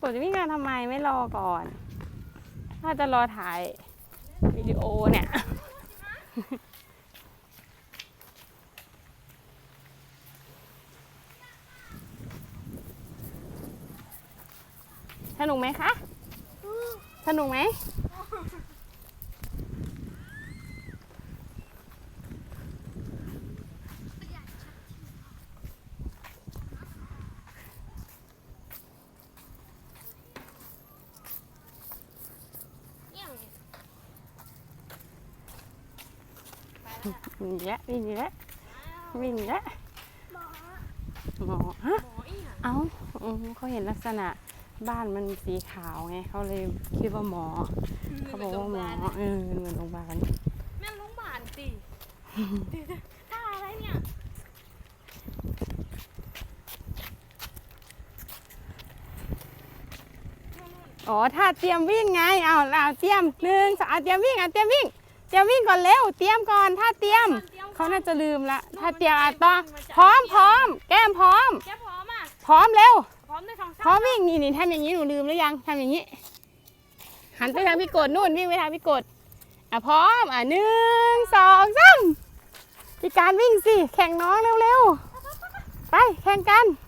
กดจะวิ่งกันทำไมไม่รอก่อน ถ้าจะรอถ่ายวิดีโอเนี่ย สนุกไหมคะ สนุกไหม วิ่งเยอะวิ่งเยอะวิ่งเยอะหมอฮะเอ้าอืมเขาเห็นลักษณะบ้านมันสีขาวไงเขาเลยคิดว่าหมอ เขาบอกว่าหมอเออเหมือนโรงพยาบาลแม่งโรงพยาบาลสิท่าอะไรเนี่ยอ๋อถ้าเตรียมวิ่งไงเอาเอาเตรียมหนึ่งสองเอาเตรียมวิ่งเอาเตรียมวิ่ง เตรียมวิ่งก่อนเร็ว เตรียมก่อน ถ้าเตรียม เขาน่าจะลืมละ ถ้าเตรียมอะต่อพร้อมพร้อม แก้มพร้อม แกพร้อมอะ พร้อมเร็ว พร้อมด้วยทองพร้อมวิ่ง นี่นี่ทำอย่างนี้หนูลืมหรือยังทำอย่างนี้ หันไปทางพี่กดนู่นวิ่งไปทางพี่กดอะพร้อม อะหนึ่งสองสามพี่การวิ่งสิ แข่งน้องเร็วๆ ไปแข่งกันเ